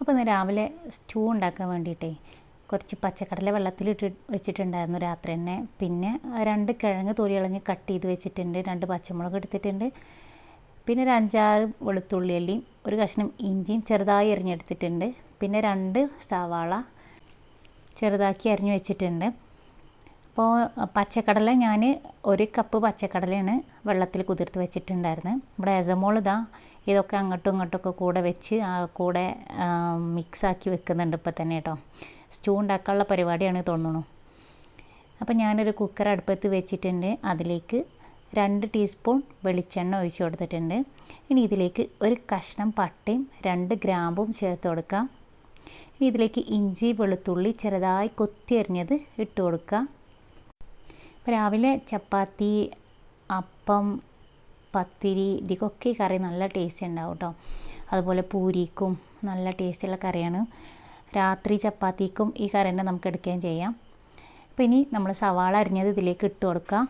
അപ്പോൾ ഇന്ന് രാവിലെ സ്റ്റൂ ഉണ്ടാക്കാൻ വേണ്ടിയിട്ടേ കുറച്ച് പച്ചക്കടല വെള്ളത്തിലിട്ട് വെച്ചിട്ടുണ്ടായിരുന്നു രാത്രി തന്നെ. പിന്നെ രണ്ട് കിഴങ്ങ് തൊലി കളഞ്ഞ് കട്ട് ചെയ്ത് വെച്ചിട്ടുണ്ട്. രണ്ട് പച്ചമുളക് എടുത്തിട്ടുണ്ട്. പിന്നെ ഒരു അഞ്ചാറ് വെളുത്തുള്ളി അല്ലിയും ഒരു കഷ്ണം ഇഞ്ചിയും ചെറുതായി അരിഞ്ഞെടുത്തിട്ടുണ്ട്. പിന്നെ രണ്ട് സവാള ചെറുതാക്കി അരിഞ്ഞു വെച്ചിട്ടുണ്ട്. അപ്പോൾ പച്ചക്കടല ഞാൻ ഒരു കപ്പ് പച്ചക്കടലയാണ് വെള്ളത്തിൽ കുതിർത്ത് വെച്ചിട്ടുണ്ടായിരുന്നത്. ഇവിടെ എസമോൾ ഇതാ ഇതൊക്കെ അങ്ങോട്ടും ഇങ്ങോട്ടൊക്കെ കൂടെ വെച്ച് ആ കൂടെ മിക്സാക്കി വെക്കുന്നുണ്ട് ഇപ്പോൾ തന്നെ കേട്ടോ. സ്റ്റൂ ഉണ്ടാക്കാനുള്ള പരിപാടിയാണ് തോന്നുന്നു. അപ്പം ഞാനൊരു കുക്കർ അടുപ്പത്ത് വെച്ചിട്ടുണ്ട്. അതിലേക്ക് രണ്ട് ടീസ്പൂൺ വെളിച്ചെണ്ണ ഒഴിച്ചു കൊടുത്തിട്ടുണ്ട്. ഇനി ഇതിലേക്ക് ഒരു കഷ്ണം പട്ടയും രണ്ട് ഗ്രാമ്പും ചേർത്ത് കൊടുക്കാം. ഇനി ഇതിലേക്ക് ഇഞ്ചി വെളുത്തുള്ളി ചെറുതായി കൊത്തി അരിഞ്ഞത് ഇട്ട് കൊടുക്കുക രാവിലെ ചപ്പാത്തി അപ്പം പത്തിരി ഇതിക്കൊക്കെ കറി നല്ല ടേസ്റ്റ് ഉണ്ടാവും കേട്ടോ അതുപോലെ പൂരിക്കും നല്ല ടേസ്റ്റുള്ള കറിയാണ്. രാത്രി ചപ്പാത്തിക്കും ഈ കറി തന്നെ നമുക്ക് എടുക്കുകയും ചെയ്യാം. അപ്പോൾ ഇനി നമ്മൾ സവാള അരിഞ്ഞത് ഇതിലേക്ക് ഇട്ട് കൊടുക്കാം.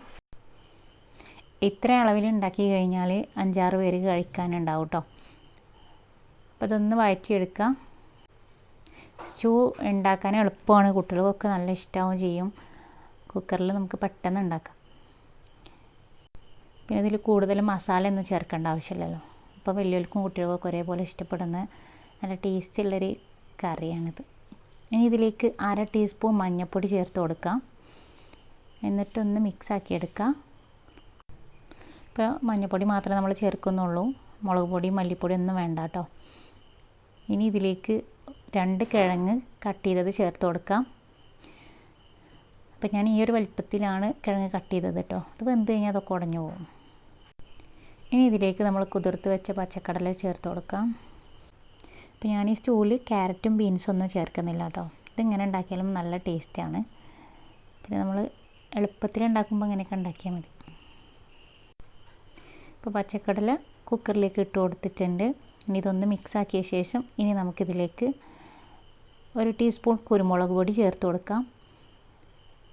ഇത്ര അളവിൽ ഉണ്ടാക്കി കഴിഞ്ഞാൽ അഞ്ചാറ് പേര് കഴിക്കാനുണ്ടാവും കേട്ടോ അപ്പോൾ അതൊന്ന് വഴറ്റിയെടുക്കുക സ്റ്റൂ ഉണ്ടാക്കാൻ എളുപ്പമാണ്. കുട്ടികൾക്കൊക്കെ നല്ല ഇഷ്ടമാവും ചെയ്യും. കുക്കറിൽ നമുക്ക് പെട്ടെന്ന് ഉണ്ടാക്കാം. പിന്നെ ഇതിൽ കൂടുതൽ മസാല ഒന്നും ചേർക്കേണ്ട ആവശ്യമില്ലല്ലോ. അപ്പോൾ വലിയവർക്കും കുട്ടികൾക്കും ഒരേപോലെ ഇഷ്ടപ്പെടുന്ന നല്ല ടേസ്റ്റ് ഉള്ളൊരു കറിയാണിത്. ഇനി ഇതിലേക്ക് അര ടീസ്പൂൺ മഞ്ഞൾപ്പൊടി ചേർത്ത് കൊടുക്കാം. എന്നിട്ടൊന്ന് മിക്സ് ആക്കി എടുക്കാം ഇപ്പോൾ മഞ്ഞൾപ്പൊടി മാത്രമേ നമ്മൾ ചേർക്കുന്നുള്ളൂ. മുളക് പൊടി മല്ലിപ്പൊടി ഒന്നും വേണ്ട കേട്ടോ ഇനി ഇതിലേക്ക് രണ്ട് കിഴങ്ങ് കട്ട് ചെയ്തത് ചേർത്ത് കൊടുക്കാം. അപ്പം ഞാൻ ഈ ഒരു വലിപ്പത്തിലാണ് കിഴങ്ങ് കട്ട് ചെയ്തത് കേട്ടോ അത് വെന്ത് കഴിഞ്ഞാൽ അതൊക്കെ ഉടഞ്ഞു പോകും. ഇനി ഇതിലേക്ക് നമ്മൾ കുതിർത്ത് വെച്ച പച്ചക്കടല ചേർത്ത് കൊടുക്കാം. അപ്പോൾ ഞാൻ ഈ സ്റ്റൂവിൽ ക്യാരറ്റും ബീൻസും ഒന്നും ചേർക്കുന്നില്ല കേട്ടോ. ഇതിങ്ങനെ ഉണ്ടാക്കിയാലും നല്ല ടേസ്റ്റാണ് പിന്നെ നമ്മൾ എളുപ്പത്തിൽ ഉണ്ടാക്കുമ്പോൾ ഇങ്ങനെയൊക്കെ ഉണ്ടാക്കിയാൽ മതി. ഇപ്പോൾ പച്ചക്കടല കുക്കറിലേക്ക് ഇട്ട് കൊടുത്തിട്ടുണ്ട്. ഇനി ഇതൊന്ന് മിക്സ് ആക്കിയ ശേഷം ഇനി നമുക്കിതിലേക്ക് ഒരു ടീസ്പൂൺ കുരുമുളക് പൊടി ചേർത്ത് കൊടുക്കാം.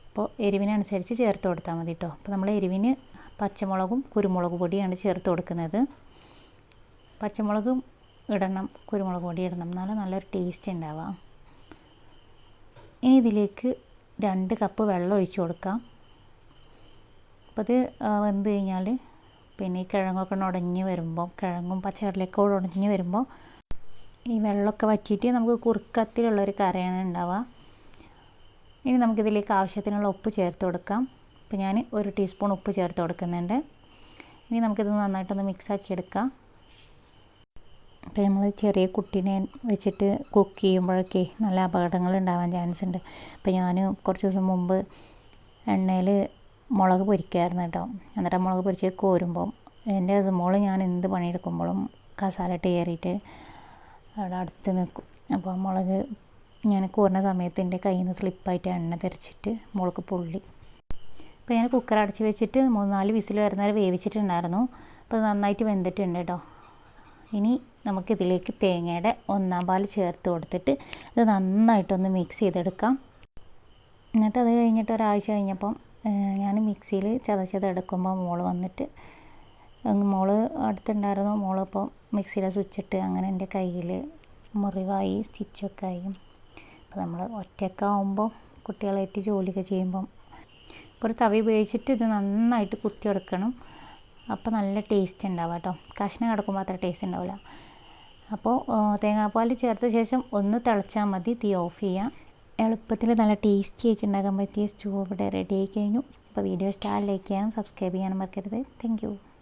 അപ്പോൾ എരിവിനനുസരിച്ച് ചേർത്ത് കൊടുത്താൽ മതി കേട്ടോ. അപ്പോൾ നമ്മൾ എരിവിന് പച്ചമുളകും കുരുമുളക് പൊടിയാണ് ചേർത്ത് കൊടുക്കുന്നത്. പച്ചമുളകും ഇടണം കുരുമുളക് പൊടി ഇടണം. എന്നാലും നല്ലൊരു ടേസ്റ്റ് ഉണ്ടാവാം ഇനി ഇതിലേക്ക് രണ്ട് കപ്പ് വെള്ളം ഒഴിച്ചു കൊടുക്കാം. അപ്പോൾ ഇത് വെന്ത് കഴിഞ്ഞാൽ പിന്നെ ഈ കിഴങ്ങൊക്കെ ഉടഞ്ഞ് വരുമ്പോൾ കിഴങ്ങും പച്ചക്കറിലൊക്കെ ഉടഞ്ഞ് വരുമ്പോൾ ഈ വെള്ളമൊക്കെ വറ്റിയിട്ട് നമുക്ക് കുറുക്കത്തിലുള്ളൊരു കറിയാണ് ഉണ്ടാവുക. ഇനി നമുക്കിതിലേക്ക് ആവശ്യത്തിനുള്ള ഉപ്പ് ചേർത്ത് കൊടുക്കാം. അപ്പോൾ ഞാൻ ഒരു ടീസ്പൂൺ ഉപ്പ് ചേർത്ത് കൊടുക്കുന്നുണ്ട്. ഇനി നമുക്കിത് നന്നായിട്ടൊന്ന് മിക്സാക്കി എടുക്കാം. അപ്പോൾ നമ്മൾ ചെറിയ കുട്ടീനെ വെച്ചിട്ട് കുക്ക് ചെയ്യുമ്പോഴൊക്കെ നല്ല അപകടങ്ങൾ ഉണ്ടാവാൻ ചാൻസ് ഉണ്ട്. അപ്പോൾ ഞാൻ കുറച്ച് ദിവസം മുമ്പ് എണ്ണയിൽ മുളക് പൊരിക്കായിരുന്നു കേട്ടോ. എന്നിട്ട് മുളക് പൊരിച്ച് കോരുമ്പം എന്റെ മോൾ ഞാൻ എന്ത് പണിയെടുക്കുമ്പോഴും കസാലയിട്ട് കയറിയിട്ട് അവിടെ അടുത്ത് നിൽക്കും. അപ്പോൾ മുളക് ഞാൻ കോരുന്ന സമയത്ത് എന്റെ കയ്യിൽ നിന്ന് സ്ലിപ്പായിട്ട് എണ്ണ തെറിച്ചിട്ട് മുളക് പൊള്ളി. അപ്പോൾ ഞാൻ കുക്കർ അടച്ച് വെച്ചിട്ട് മൂന്ന് നാല് വിസിൽ വരുന്നവരെ വേവിച്ചിട്ടുണ്ടായിരുന്നു. അപ്പോൾ നന്നായിട്ട് വെന്തിട്ടുണ്ട് കേട്ടോ ഇനി നമുക്കിതിലേക്ക് തേങ്ങയുടെ ഒന്നാം പാൽ ചേർത്ത് കൊടുത്തിട്ട് ഇത് നന്നായിട്ടൊന്ന് മിക്സ് ചെയ്തെടുക്കാം. എന്നിട്ട് അത് കഴിഞ്ഞിട്ട് ഒരാഴ്ച കഴിഞ്ഞപ്പം ഞാൻ മിക്സിയിൽ ചതച്ചതെടുക്കുമ്പോൾ മോൾ വന്നിട്ട് മോൾ അടുത്തുണ്ടായിരുന്നു. മോളിപ്പോൾ മിക്സിയിലെ സ്വിച്ചിട്ട് അങ്ങനെ എന്റെ കയ്യിൽ മുറിവായി സ്റ്റിച്ചൊക്കെ ആയി. അപ്പോൾ നമ്മൾ ഒറ്റക്കാവുമ്പോൾ കുട്ടികളായിട്ട് ജോലിയൊക്കെ ചെയ്യുമ്പം ഒരു തവി ഉപയോഗിച്ചിട്ട് ഇത് നന്നായിട്ട് കുത്തി എടുക്കണം അപ്പോൾ നല്ല ടേസ്റ്റ് ഉണ്ടാവുക കേട്ടോ കഷ്ണം കിടക്കുമ്പോൾ അത്ര ടേസ്റ്റ് ഉണ്ടാവില്ല അപ്പോൾ തേങ്ങാപ്പാൽ ചേർത്ത ശേഷം ഒന്ന് തിളച്ചാൽ മതി. തീ ഓഫ് ചെയ്യാം. എളുപ്പത്തിൽ നല്ല ടേസ്റ്റി ആയിട്ട് ഉണ്ടാക്കാൻ പറ്റിയ സ്റ്റൂ ഇവിടെ റെഡി ആയി കഴിഞ്ഞു. അപ്പോൾ വീഡിയോ ഇഷ്ടമായി ലൈക്ക് ചെയ്യാനും സബ്സ്ക്രൈബ് ചെയ്യാനും മറക്കരുത്. താങ്ക്